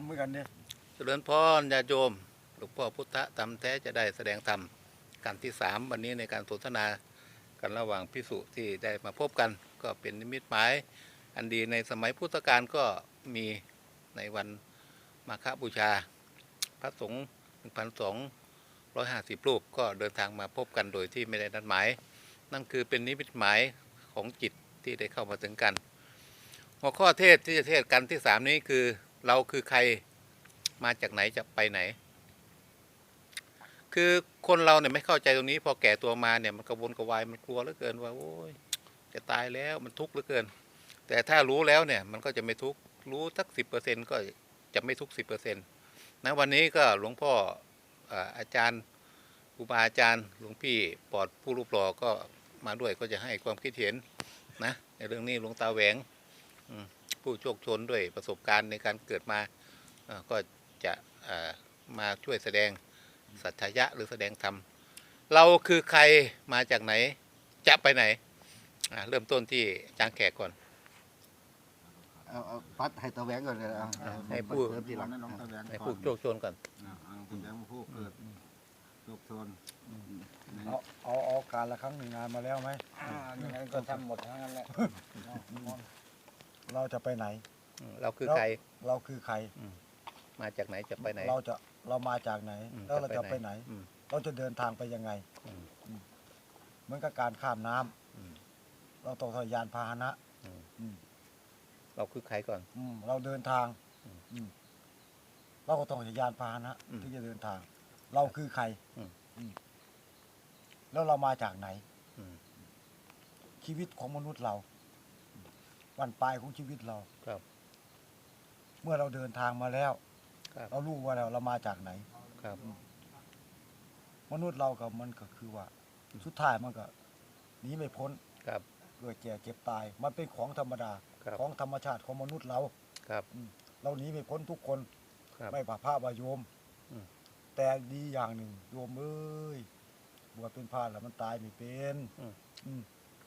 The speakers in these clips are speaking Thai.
ำเหมือนกันเนี่ยเจริญพรญาโยมหลวงพ่อพุทธธรรมแท้จะได้แสดงธรรมกันที่สามวันนี้ในการสนทนากันระหว่างพิสุที่ได้มาพบกัน ก็เป็นนิมิตหมาย อันดีในสมัยพุทธกาลก็มีในวันมาฆบูชา พระสงฆ์หนึ่งพันสองร้อยห้าสิบรูปก็เดินทางมาพบกันโดยที่ไม่ได้นัดหมาย นั่นคือเป็นนิมิตหมายของจิตที่ได้เข้ามาถึงกัน หัวข้อเทศที่จะเทศกันที่สามนี้คือ เราคือใครมาจากไหนจะไปไหน คือคนเราเนี่ยไม่เข้าใจตรงนี้ พอแก่ตัวมาเนี่ยมันกระวนกระวายมันกลัวเหลือเกินว่าโอ้ยจะตายแล้วมันทุกข์เหลือเกิน แต่ถ้ารู้แล้วเนี่ยมันก็จะไม่ทุกข์รู้สักสิบเปอร์เซ็นก็จะไม่ทุกข์สิบเปอร์เซ็นต์นะวันนี้ก็หลวงพ่ออาจารย์ครูบาอาจารย์หลวงพี่ปอดผู้รูปหล่อก็มาด้วยก็จะให้ความคิดเห็นนะในเรื่องนี้หลวงตาแหวงอืม ผู้โชคชนด้วยประสบการณ์ในการเกิดมาอ่าก็จะเอ่อมาช่วยแสดงสัจยะหรือแสดงธรรม เราคือใครมาจากไหนจะไปไหนอ่าเริ่มต้นที่อาจางแขกก่อนเอาเอาปัดให้ตะแหวงก่อนเลยเอาเอาให้ผู้เสริมทีหลังน้องตะแหวงในผู้โชคชนก่อนเอาคุณแดงมาพูดเกิดโชคชนเอาเอาเอาการละครั้งหนึ่งงานมาแล้วไหมยังไงก็ทำหมดทั้งนั้นแหละ เราจะไปไหน อืมเราคือแล้วใครเราคือใครมาจากไหนจะไปไหนเราจะเรามาจากไหน อืมแล้วเราจะไปไหน อืม เราจะเดินทางไปยังไงอืม อืมเหมือนกับการข้ามน้ำอืม เราต้องใช้ยานพาหนะอืม อืมเราคือใครก่อน อืมเราเดินทางอืมอืมเราก็ต้องใช้ยานพาหนะอืมที่จะเดินทาง เราคือใครอืม อืมแล้วเรามาจากไหน อืม ชีวิตของมนุษย์เรา วันปลายของชีวิตเรา ครับ เมื่อเราเดินทางมาแล้ว ครับ เรารู้ว่าเราเรามาจากไหน ครับ มนุษย์เรากับมันก็คือว่า สุดท้ายมันก็หนีไม่พ้นครับ เกิดแก่เก็บตาย มันเป็นของธรรมดาครับ ของธรรมชาติของมนุษย์เรา ครับ เราหนีไม่พ้นทุกคน ครับ ไม่ผ่าผ้าบาโยม อืม แต่ดีอย่างหนึ่งโยมเอ้ยบวชเป็นพระแล้วมันตายไม่เป็นอืม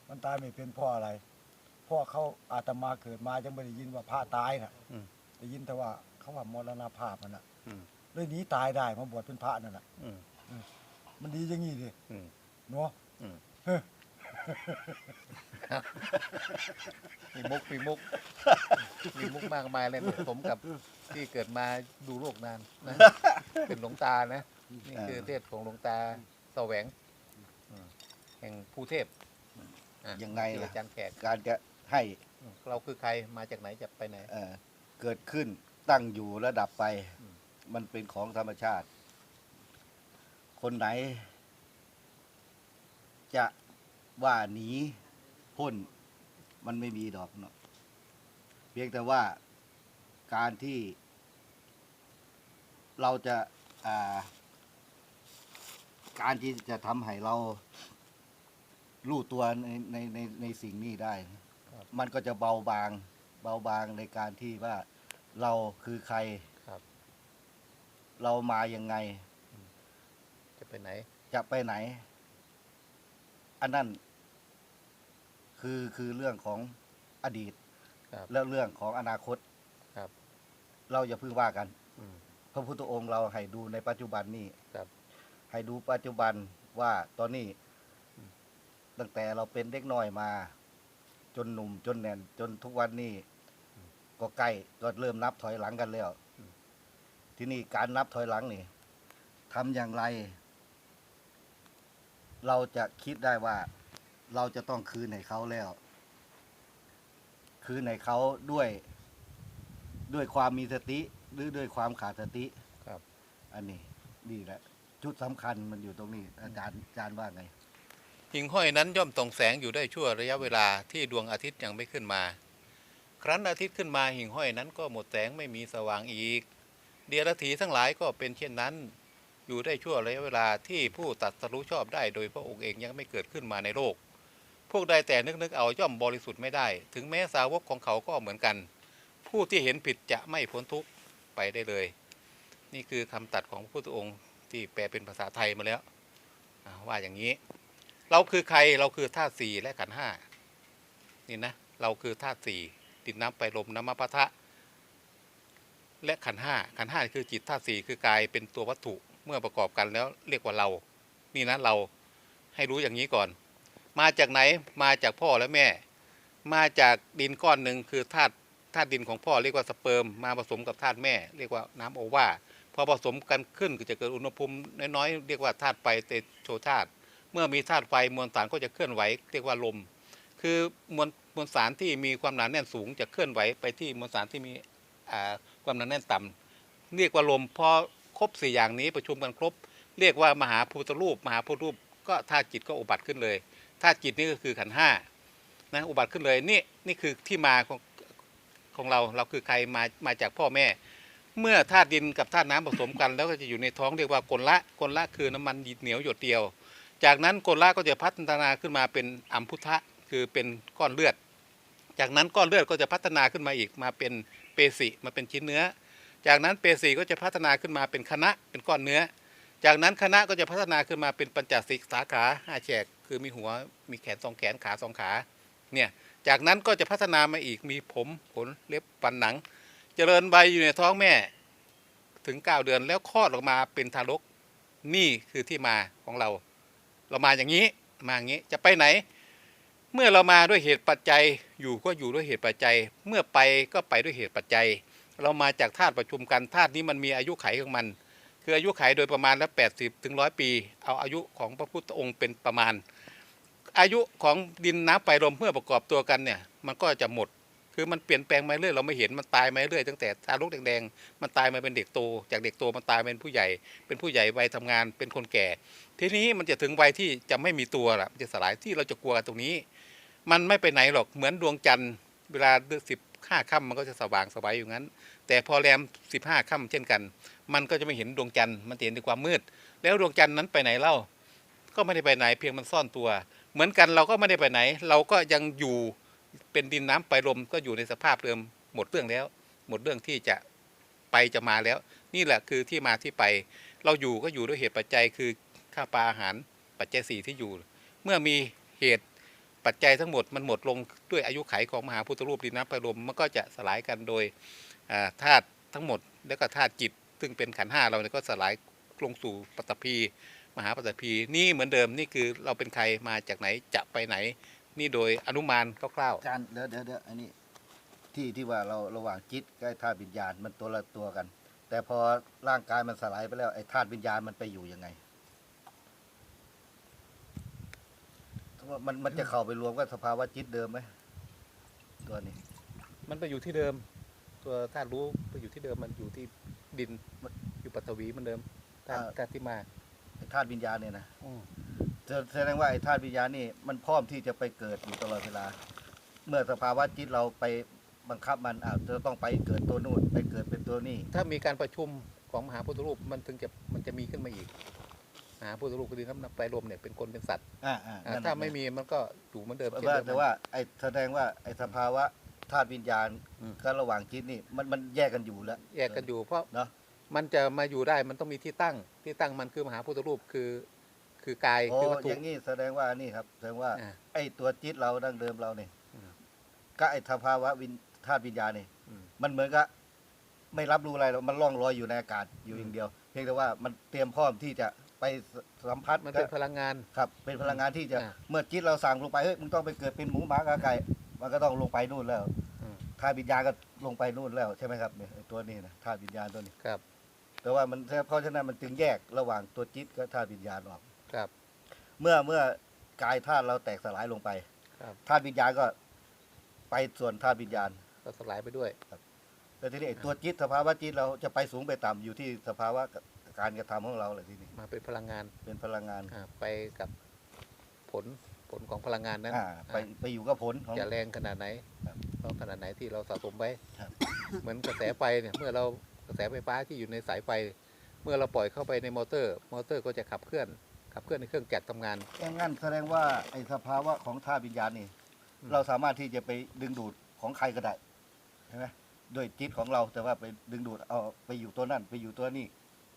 มันตายไม่เป็นเพราะอะไรเพราะเขาอาตมาเกิดมายังไม่ได้ยินว่าพระตายน่ะอืม ได้ยินแต่ว่าเขาว่ามรณภาพมันน่ะอืมเลยหนีตายได้มาบวชเป็นพระนั่นน่ะ อืมมันดีอย่างงี้ดิอืม เนาะอืมมีมุกมีมุก มีมุกมากมายเลยเนี่ยผมกับที่เกิดมาดูโลกนานนะ เป็นหลวงตานะ นี่คือเทศของหลวงตาแสวงอืมแห่งภูเทพอะยังไงที่ล่ะ อาจารย์แขกการจะ ให้อืมเราคือใครมาจากไหนจะไปไหน เอ่อเกิดขึ้นตั้งอยู่ระดับไป อืม มันเป็นของธรรมชาติ คนไหน จะว่าหนีพ้น มันไม่มีดอกเนาะเพียงแต่ว่าการที่เราจะอ่าการที่จะทำให้เรารู้ตัวในในในในสิ่งนี้ได้ครับ มันก็จะเบาบาง เบาบางในการที่ว่าเราคือใครครับ เรามายังไง จะไปไหน จะไปไหน อันนั้นคือคือเรื่องของอดีตครับ และเรื่องของอนาคต ครับเราอย่าเพิ่งว่ากัน อืม พระพุทธองค์เราให้ดูในปัจจุบันนี้ครับ ให้ดูปัจจุบันว่าตอนนี้อืมตั้งแต่เราเป็นเด็กน้อยมา จนหนุ่มจนแน่น จนทุกวันนี้ก็ใกล้ก็เริ่มนับถอยหลังกันแล้ว ทีนี้การนับถอยหลังนี่ทำอย่างไร เราจะคิดได้ว่า เราจะต้องคืนให้เขาแล้ว คืนให้เขาด้วย ด้วยความมีสติหรือด้วยความขาดสติครับ อันนี้นี่แหละ จุดสำคัญมันอยู่ตรงนี้ อาจารย์อาจารย์ว่าไง หิ่งห้อยนั้นย่อมส่องแสงอยู่ได้ชั่วระยะเวลาที่ดวงอาทิตย์ยังไม่ขึ้นมา ครั้นอาทิตย์ขึ้นมาหิ่งห้อยนั้นก็หมดแสงไม่มีสว่างอีก เดียรถีทั้งหลายก็เป็นเช่นนั้น อยู่ได้ชั่วระยะเวลาที่ผู้ตัดสรู้ชอบได้โดยพระองค์เองยังไม่เกิดขึ้นมาในโลก พวกใดแต่นึกนึกๆเอาย่อมบริสุทธิ์ไม่ได้ ถึงแม้สาวกของเขาก็เหมือนกัน ผู้ที่เห็นผิดจะไม่พ้นทุกข์ไปได้เลย นี่คือคำตัดของพระพุทธองค์ที่แปลเป็นภาษาไทยมาแล้วว่าอย่างนี้ เราคือใครเราคือธาตุสี่และขันห้านี่นะเราคือธาตุสี่ดินน้ำไฟลมน้ำมะพะทะ และขันห้าขันห้าคือจิตธาตุสี่คือกายเป็นตัววัตถุเมื่อประกอบกันแล้วเรียกว่าเรา นี่นะเราให้รู้อย่างนี้ก่อน มาจากไหนมาจากพ่อและแม่ มาจากดินก้อนหนึ่งคือธาตุธาตุดินของพ่อเรียกว่าสเปิร์มมาผสมกับธาตุแม่ เรียกว่าน้ำโอวาพอผสมกันขึ้นก็จะเกิดอุณหภูมิน้อยๆเรียกว่าธาตุไฟเตโชธาตุ มื่อมีธาตุไฟมวลสารก็จะเคลื่อนไหวเรียกว่าลม คือมวลมวลสารที่มีความหนาแน่นสูงจะเคลื่อนไหวไปที่มวลสารที่มีความหนาแน่นต่ำเรียกว่าลมพอครบสี่อย่างนี้ประชุมกันครบ เรียกว่ามหาภูตรูป มหาภูตรูปก็ธาตุจิตก็อุบัติขึ้นเลยธาตุจิตนี่ก็คือขันห้านะอุบัติขึ้นเลยนี่นี่คือที่มาของของเราเราคือใครมามาจากพ่อแม่ เมื่อธาตุดินกับธาตุน้ำผสมกัน แล้วก็จะอยู่ในท้องเรียกว่ากลละกลละคือน้ำมันเหนียวหยดเดียว จากนั้นกลละก็จะพัฒนาขึ้นมาเป็นอัมพุทะคือเป็นก้อนเลือด จากนั้นก้อนเลือดก็จะพัฒนาขึ้นมาอีกมาเป็นเปสิมาเป็นชิ้นเนื้อ จากนั้นเปสีก็จะพัฒนาขึ้นมาเป็นคณะเป็นก้อนเนื้อ จากนั้นคณะก็จะพัฒนาขึ้นมาเป็นปัญจสิกสาขาห้าแฉกคือมีหัวมีแขนสองแขนขาสองขาเนี่ยจากนั้นก็จะพัฒนามาอีกมีผมขนเล็บฟันหนัง เจริญใบอยู่ในท้องแม่ถึง 9 เดือนแล้วคลอดออกมาเป็นทารกนี่คือที่มาของเรา เรามาอย่างนี้มาอย่างนี้จะไปไหน เมื่อเรามาด้วยเหตุปัจจัยอยู่ก็อยู่ด้วยเหตุปัจจัย เมื่อไปก็ไปด้วยเหตุปัจจัย เรามาจากธาตุประชุมกันธาตุนี้มันมีอายุไขของมัน คืออายุไขโดยประมาณแล้ว80ถึงร้อยปี เอาอายุของพระพุทธองค์เป็นประมาณ อายุของดินน้ำไฟลมเมื่อประกอบตัวกันเนี่ยมันก็จะหมด คือมันเปลี่ยนแปลงมาเรื่อยเราไม่เห็นมันตายมาเรื่อยตั้งแต่ทารกแดงๆมันตายมาเป็นเด็กโต จากเด็กโตมันตายเป็นผู้ใหญ่ เป็นผู้ใหญ่วัยทำงานเป็นคนแก่ ทีนี้มันจะถึงวัยที่จะไม่มีตัวละมันจะสลายที่เราจะกลัวตรงนี้ มันไม่ไปไหนหรอกเหมือนดวงจันทร์เวลาสิบห้าค่ำมันก็จะสว่างสบายอยู่งั้น แต่พอแรมสิบห้าค่ำเช่นกัน มันก็จะไม่เห็นดวงจันทร์มันเห็นในความมืด แล้วดวงจันทร์นั้นไปไหนเล่า ก็ไม่ได้ไปไหนเพียงมันซ่อนตัว เหมือนกันเราก็ไม่ได้ไปไหน เราก็ยังอยู่ เป็นดินน้ำไปลมก็อยู่ในสภาพเดิมหมดเรื่องแล้ว หมดเรื่องที่จะไปจะมาแล้ว นี่แหละคือที่มาที่ไป เราอยู่ก็อยู่ด้วยเหตุปัจจัยคือข้าปลาอาหารปัจจัยสี่ที่อยู่ เมื่อมีเหตุปัจจัยทั้งหมดมันหมดลงด้วยอายุไขของมหาพุทธรูปดินน้ำไปลมมันก็จะสลายกันโดยธาตุทั้งหมด แล้วก็ธาตุจิต ซึ่งเป็นขันห้าเราเนี่ยก็สลายลงสู่ปฐพีมหาปฐพีนี่เหมือนเดิมนี่คือเราเป็นใครมาจากไหนจะไปไหน นี่โดยอนุมานคร่าวอาจารย์เดี๋ยวเดี๋ยวเดี๋ยวอันนี้ที่ที่ว่าเราระหว่างจิตกับไอ้ธาตุวิญญาณมันตัวละตัวกัน แต่พอร่างกายมันสลายไปแล้วไอ้ธาตุวิญญาณมันไปอยู่ยังไงว่ามันมันจะเข้าไปรวมกับสภาวะจิตเดิมไหมตัวนี้ ๆ มันไปอยู่ที่เดิม ตัวธาตุรู้ไปอยู่ที่เดิมมันอยู่ที่ดินมันอยู่ปฐวีเหมือนเดิมธาตุธาตุที่มาไอ้ธาตุวิญญาณเนี่ยนะ อืม แสแสดงว่าไอ้ธาตุวิญญาณนี่มันพร้อมที่จะไปเกิดอยู่ตลอดเวลา เมื่อสภาวะจิตเราไปบังคับมันอ้าวจะต้องไปเกิดตัวนู่นไปเกิดเป็นตัวนี่ถ้ามีการประชุมของมหาพุทธรูปมันถึงจะมันจะมีขึ้นมาอีกมหาพุทธรูปคือดินน้ำไปลมเนี่ยเป็นคนเป็นสัตว์อ่าอ่าอ่านั่นถ้าน่ะไม่มีมันก็อยู่เหมือนเดิมแต่เช่นว่าเดิมแต่ว่าไอ้แสดงว่าไอ้สภาวะธาตุวิญญาณอืมกับระหว่างจิตนี่มันมันแยกกันอยู่แล้วแยกกันอยู่เพราะเนอะมันจะมาอยู่ได้มันต้องมีที่ตั้งที่ตั้งมันคือมหาพุทธรูปคือ คือกายโอ้คือวัตถุ อย่างนี้แสดงว่านี่ครับ แสดงว่า อ่าไอ้ตัวจิตเราดั้งเดิมเราเนี่ยอืมก็ไอ้สภาวะวิญธาตุวิญญาณนี่อืม มันเหมือนกับไม่รับรู้อะไรหรอกมันล่องลอยอยู่ในอากาศอยู่อย่างเดียว เพียงแต่ว่ามันเตรียมพร้อมที่จะไปสัมผัสมันกัเป็บนพลังงาน ครับ เป็นพลังงานที่จะอ่าเมื่อจิตเราสั่งลงไปเฮ้ยมึงต้องไปเกิดเป็นหมูหมากาไก่มันก็ต้องลงไปนู่นแล้วอืม ธาตุวิญญาณก็ลงไปนู่นแล้วใช่ไหมครับเนี่ยไอ้ตัวนี้นะธาตุวิญญาณตัวนี้ ครับ แต่ว่ามันเพราะฉะนั้นมันจึงแยกระหว่างตัวจิตกับธาตุวิญญาณออก ครับ เมื่อเมื่อกายธาตุเราแตกสลายลงไปครับ ธาตุวิญญาณก็ ไปส่วนธาตุวิญญาณก็สลายไปด้วยแต่ทีนี้ไอ้ตัวจิตสภาวะจิตเราจะไปสูงไปต่ำอยู่ที่สภาวะการกระทำของเราแหละทีนี้มาเป็นพลังงานเป็นพลังงานอ่าไปกับผลผลของพลังงานนั้นอ่าไปไปอยู่กับผลของจะแรงขนาดไหนครับต้องขนาดไหนที่เราสะสมไว้ครับ เหมือนกระแสไฟเนี่ยเมื่อเรากระแสไฟฟ้าที่อยู่ในสายไฟ เมื่อเราปล่อยเข้าไปในมอเตอร์ มอเตอร์ก็จะขับเคลื่อน ขับเคลื่อนในเครื่องจักรทำงานอย่างนั้นแสดงว่าไอ้สภาวะของธาตุวิญญาณนี่ อืม เราสามารถที่จะไปดึงดูดของใครก็ได้ใช่ไหมด้วยจิตของเราแต่ว่าไปดึงดูดเอาไปอยู่ตัวนั่นไปอยู่ตัวนี่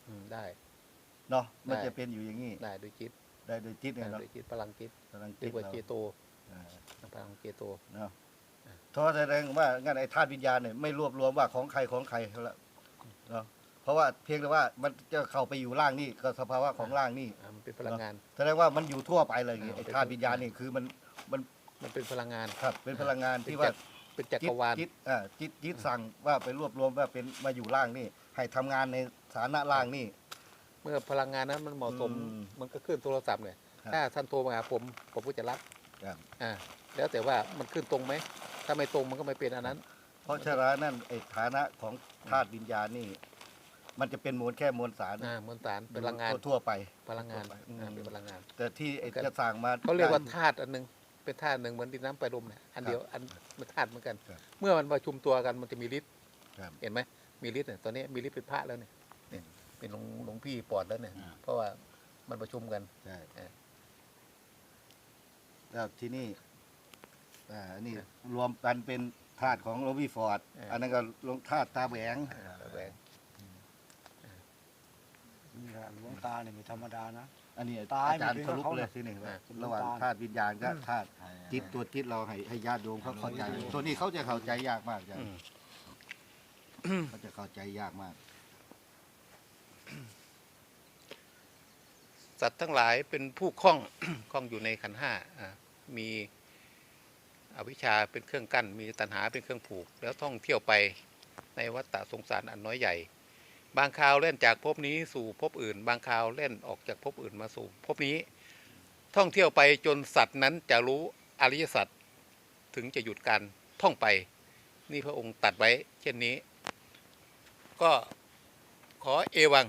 อืมได้ เนาะมันได้ จะเป็นอยู่อย่างนี้ได้ด้วยจิตได้โดยจิตเนี่ยได้เนาะด้วยจิตพลังจิตพลังเรีจิยตกว่าเราเจโตอ่าพลังเจโต เนาะเพราะแสดงว่างั้นไอ้ธาตุวิญญาณเนี่ยไม่รวบรวมว่าของใครของใครแล้วเพ ราะว่าเพียงแต่ว่ามันจะเข้าไปอยู่ร่างนี่ก็สภาวะของร่างนี่อ่ามันเป็นพลังงาน แสดงว่ามันอยู่ทั่วไปเลยอย่างงี้อ่าไอ้ธาตุวิญญาณนี่คือมันมันมันเป็นพลังงาน ครับเป็นพลังงานเป็นที่จัว่ากเป็นจักจิรตวาล จิตอ่าจิตจิตสั่งว่าไปรวบรวมว่าเป็นมาอยู่ร่างนี่ ให้ทำงานในฐานะร่างนี่ เมื่อพลังงานนั้นมันเหมาะสม อืมมันก็ขึ้นโทรศัพท์เนี่ย ครับถ้าท่านโทรมาหาผมผมก็จะรับครับ อ่า แล้วแต่ว่ามันขึ้นตรงไหม ถ้าไม่ตรงมันก็ไม่เป็นอันนั้น เพราะฉะนั้นนั่นไอ้ฐานะของธาตุวิญญาณนี่ มันจะเป็นมวลแค่มวลสารอ่ามวลสารพลังงานทั่วๆไปพลังงานอืมอ่าเป็นพลังงาน แต่ที่ไอ้ครับจะสั่งมาเขาเรียกว่าได้ธาตุอันหนึงเป็นธาตุหนึ่งเหมือนดินน้ำไฟลมเนี่ยอันเดียวอันมันธาตุเหมือนกันครับเมื่อมันประชุมตัวกันมันจะมีฤทธิ์ครับเห็นไหมมีฤทธิ์เนี่ยตอนนี้มีฤทธิ์เป็นพระแล้วเนี่ยเนี่ยเป็นหลวงหลวงพี่ปอดแล้วเนี่ยอ่าเพราะว่ามันประชุมกันใช่เออแล้วที่นี่อ่าอันนี้รวมกันเป็นธาตุของโรบี้ฟอร์ดอันนั้นก็ลงธาตุตาแหวงอ่าแหวง นี่แหละหลวงตาเนี่ยไม่ธรรมดานะ อันนี้ตายอาจารย์ไม่สเป็นรุปเขาเลยน่ะที่นี่ว่าเป็นระหว่างน้ำตาลธาตุวิญญาณกับธาตุจิตตัวจิตเราให้ให้ญาติโยมเขาเข้าใจตัวนี้เขาจะเข้าใจยากมากจ้ะอืมเขาจะเข้าใจยากมาก สัตว์ทั้งหลายเป็นผู้คล้องคล้องอยู่ในขันธ์ห้าอ่ามีอวิชชาเป็นเครื่องกั้น มีตัณหาเป็นเครื่องผูก แล้วท่องเที่ยวไปในวัฏฏะสงสารอันน้อยใหญ่ บางคราวเล่นจากภพนี้สู่ภพอื่น บางคราวเล่นออกจากภพอื่นมาสู่ภพนี้ ท่องเที่ยวไปจนสัตว์นั้นจะรู้อริยสัจถึงจะหยุดการท่องไป นี่พระองค์ตัดไว้เช่นนี้ ก็ขอเอวัง